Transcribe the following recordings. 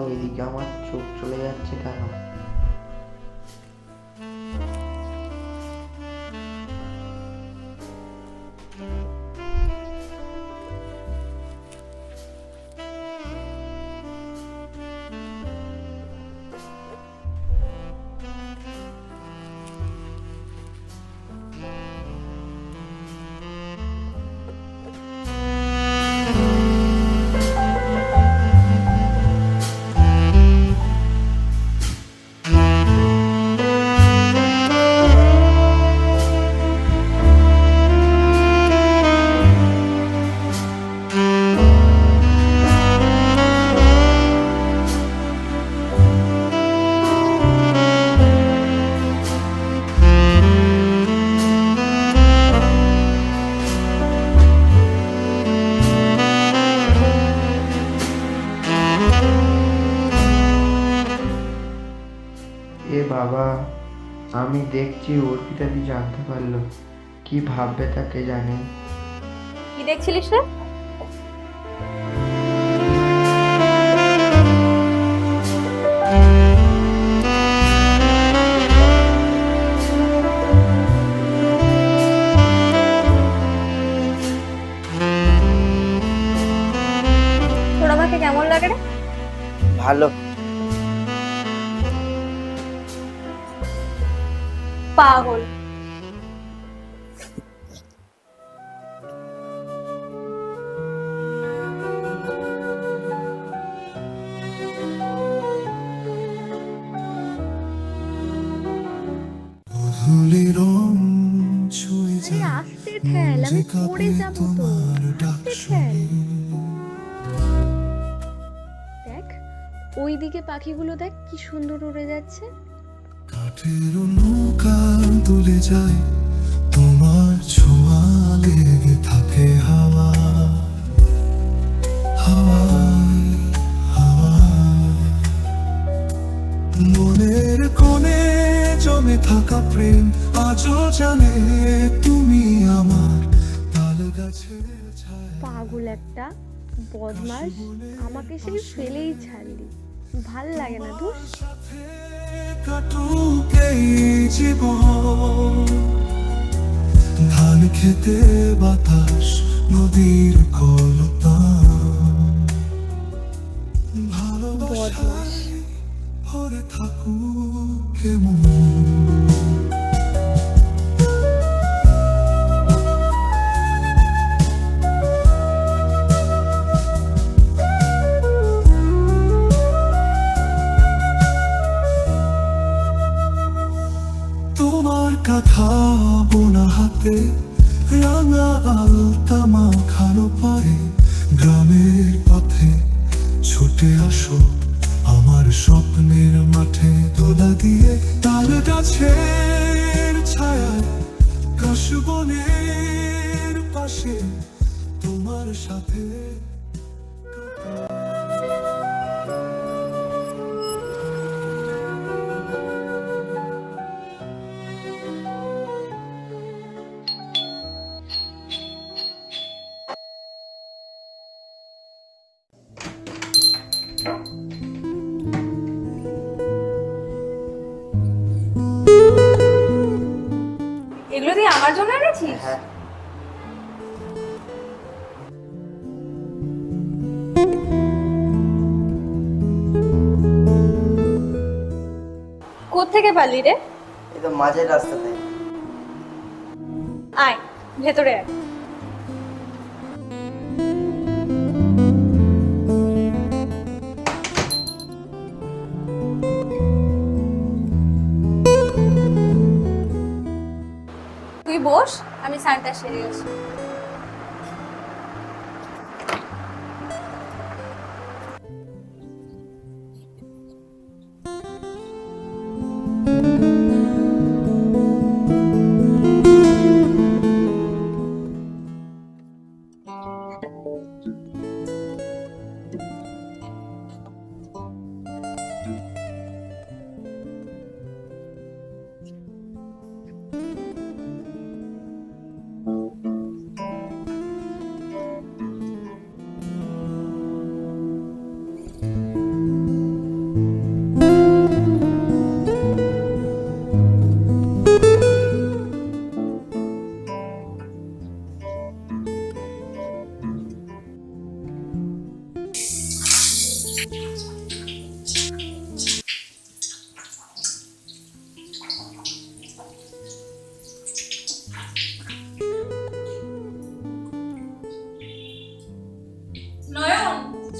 ওইদিকে আমার চোখ চলে যাচ্ছে কেন? দেখছি অর্পিতাদি জানতে পারল। কি ভাববে তাকে জানে কি দেখছিলিস রে? ঠেল যাব তো দেখ ওইদিকে পাখিগুলো দেখ কি সুন্দর উড়ে যাচ্ছে। কাঠের নৌকা তুলে যায় তোমার ছোঁয়া লেগে থাকে হাওয়া। হাওয়ায় হাওয়ায়। মনের কোণে জমে থাকা প্রেম আজও জানে একটা বদমাস আমাকে সেই ফেলেই ছাড়লি। ভালো লাগে না জীবন। ধান খেতে বাতাস নদীর কলতান ভালোবাসায় ভরে থাকুক কেমন বোনা হাতে রাঙা আলতা মাখানো পায়ে গ্রামের পথে ছুটে আসো আমার স্বপ্নের মাঠে তোলা দিয়ে তাল গাছের ছায়ায় কাশবনের পাশে তোমার সাথে। এনেছিস হ্যাঁ। কোত্থেকে পারলি রে? এই তো মাঝের রাস্তাতে। আয় ভেতরে আয়। তুই বস। আমি সানটা সেরে গেছি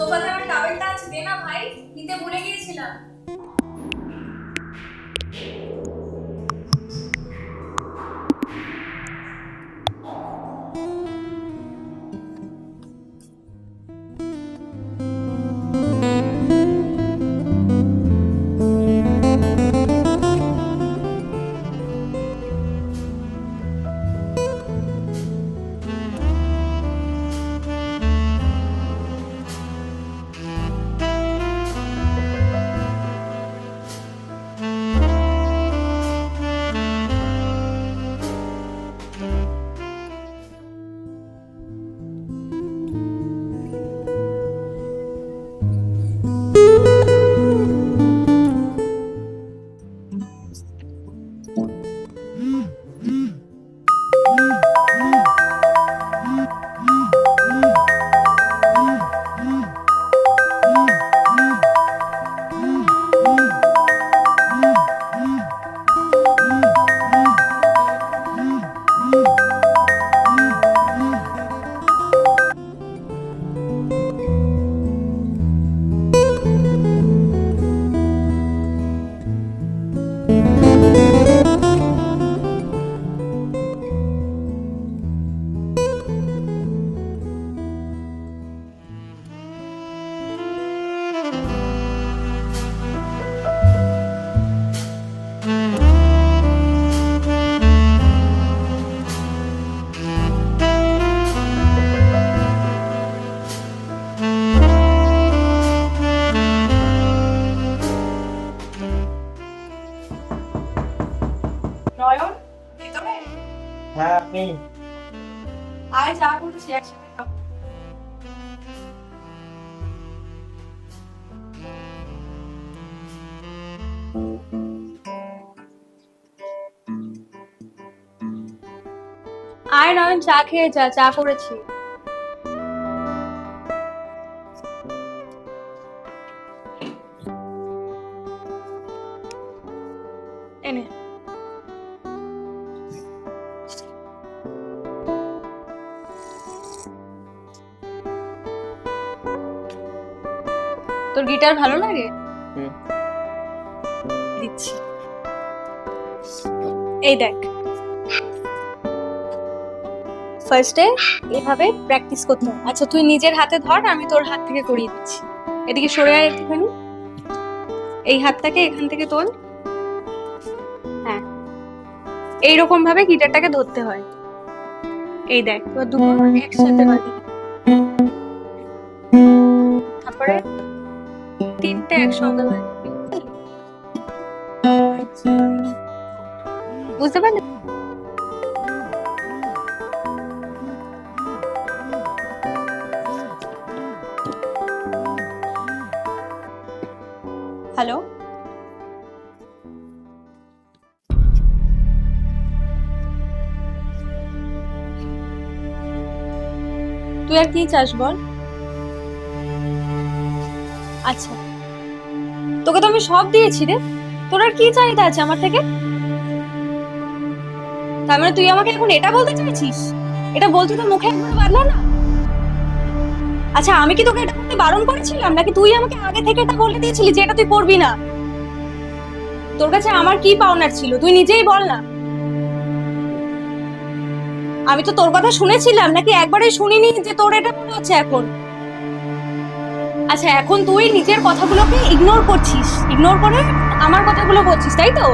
সোফাতে আমার টাওয়েলটা আছে দে না ভাই নিতে ভুলে গিয়েছিলাম। নয়ন? ভেতরে হ্যাঁ আয় যা করছি একসাথে খাব। আয় নয়ন চা খেয়ে যা চা করেছি। এনে। গিটার ভালো লাগে? দিচ্ছি। এই দেখ। ফার্স্টে এভাবে প্র্যাকটিস করতে হয় আচ্ছা তুই নিজের হাতে ধর আমি তোর হাত থেকে করিয়ে দিচ্ছি। এদিকে সরে আয় একটুখানি। এই হাতটাকে এখান থেকে তোল। হ্যাঁ। এইরকম ভাবে গিটারটাকে ধরতে হয়। এই দেখ এবার দুটো একসাথে বাঁধি। তারপরে তিনটে একসঙ্গে হয়। বুঝতে পারলি? হ্যালো? তুই আর কি চাস বল? আচ্ছা। তোকে তো আমি সব দিয়েছি রে। তোর আর কি চাহিদা আছে আমার থেকে? তার মানে তুই আমাকে এখন এটা বলতে চাইছিস? এটা বলতে তো মুখে একবার বাঁধলো না। আচ্ছা আমি কি তোকে এটা করতে বারণ করেছিলাম? নাকি তুই আমাকে আগে থেকে এটা বলে দিয়েছিলি যে এটা তুই করবি না? তোর কাছে আমার কি পাওনার ছিল? তুই নিজেই বল না। আমি তো তোর কথা শুনেছিলাম, নাকি একবারে শুনিনি যে তোর এটা মনে হচ্ছে এখন? আচ্ছা এখন তুই নিজের কথাগুলোকে ইগনোর করছিস। ইগনোর করে আমার কথাগুলো বলছিস, তাই তো?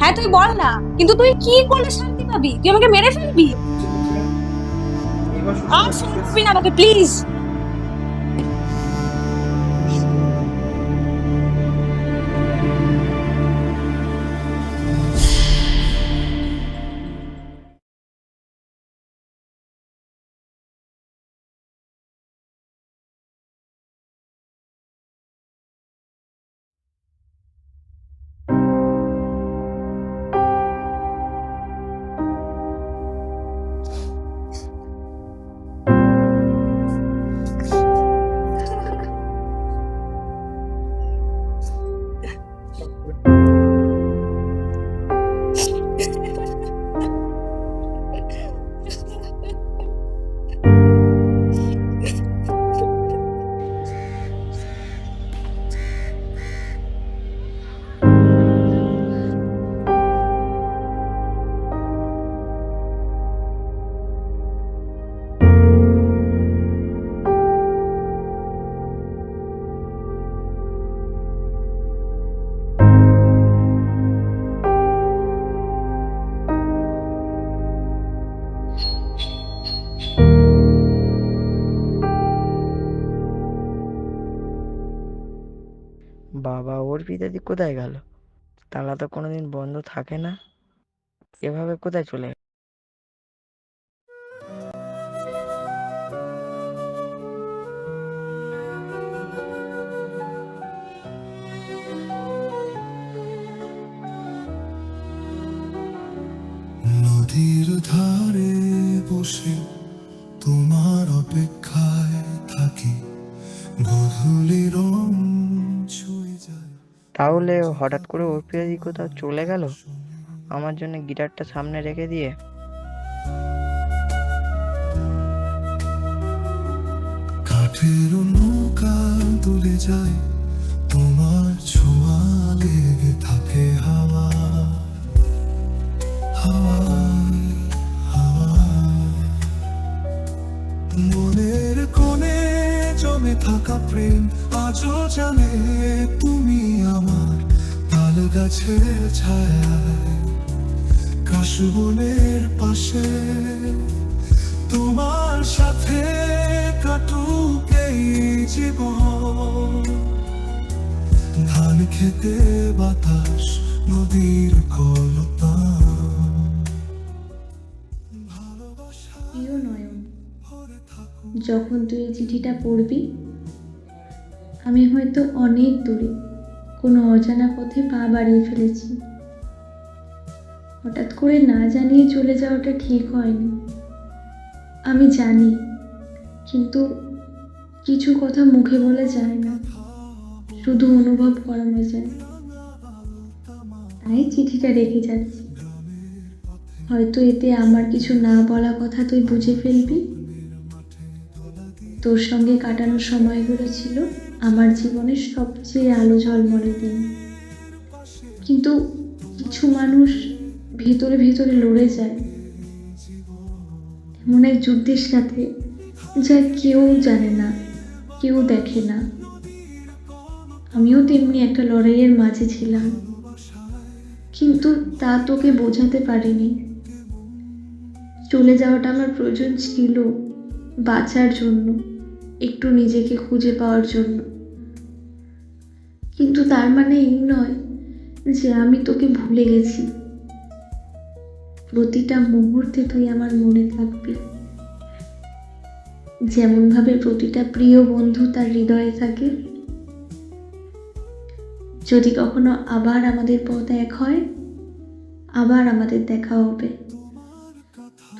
হ্যাঁ তুই বল না। কিন্তু তুই কি করলে শান্তি পাবি? তুই আমাকে মেরে ফেলবি? আর শুনবি না আমাকে প্লিজ অর্পিতাদি কোথায় গেল? তালা তো কোনোদিন বন্ধ থাকে না। এভাবে কোথায় চলে তাহলে হঠাৎ করে অর্পিতাদি কোথাও চলে গেল? আমার জন্য গিটারটা সামনে রেখে দিয়ে। কাঠের নৌকা যায়, তোমার ছোঁয়া লেগে থাকে হাওয়া। মনের কোণে জমে থাকা প্রেম আজও জানে গাছের ছায়ায় কাশবনের পাশে তোমার সাথে কাটুক এই জীবন। ধান খেতে বাতাস নদীর থাকুক। যখন তুই চিঠিটা পড়বি আমি হয়তো অনেক দূরে কোনো অজানা পথে পা বাড়িয়ে ফেলেছি। হঠাৎ করে না জানিয়ে চলে যাওয়াটা ঠিক হয়নি। আমি জানি, কিন্তু কিছু কথা মুখে বলা যায় না। শুধু অনুভব করানো যায়। তাই চিঠিটা রেখে যাচ্ছি। হয়তো এতে আমার কিছু না বলা কথা তুই বুঝে ফেলবি? তোর সঙ্গে কাটানোর সময়গুলো ছিল আমার জীবনের সবচেয়ে আলো ঝলমলে দিন। কিন্তু কিছু মানুষ ভেতরে ভেতরে লড়ে যায়। এমন এক যুদ্ধের সাথে যা কেউ জানে না, কেউ দেখে না। আমিও তেমনি একটা লড়াইয়ের মাঝে ছিলাম, কিন্তু তা তোকে বোঝাতে পারিনি। চলে যাওয়াটা আমার প্রয়োজন ছিল বাঁচার জন্য। একটু নিজেকে খুঁজে পাওয়ার জন্য। কিন্তু তার মানে এই নয় যে আমি তোকে ভুলে গেছি। প্রতিটা মুহূর্তে তুই আমার মনে থাকবি। যেমনভাবে প্রতিটা প্রিয় বন্ধু তার হৃদয়ে থাকে। যদি কখনো আবার আমাদের পথ এক হয়, আবার আমাদের দেখা হবে।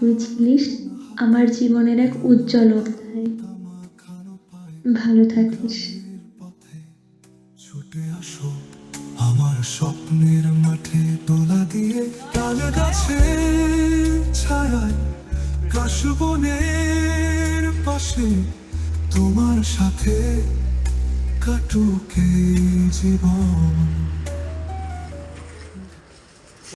তুই ছিলিস আমার জীবনের এক উজ্জ্বল অধ্যায়। ভালো থাকিস। ছুটে আসো আমার স্বপ্নের মাঠে তোলা দিয়ে তাল গাছে ছাড়াই কাশবনের পাশে তোমার সাথে কাটুকে জীবন।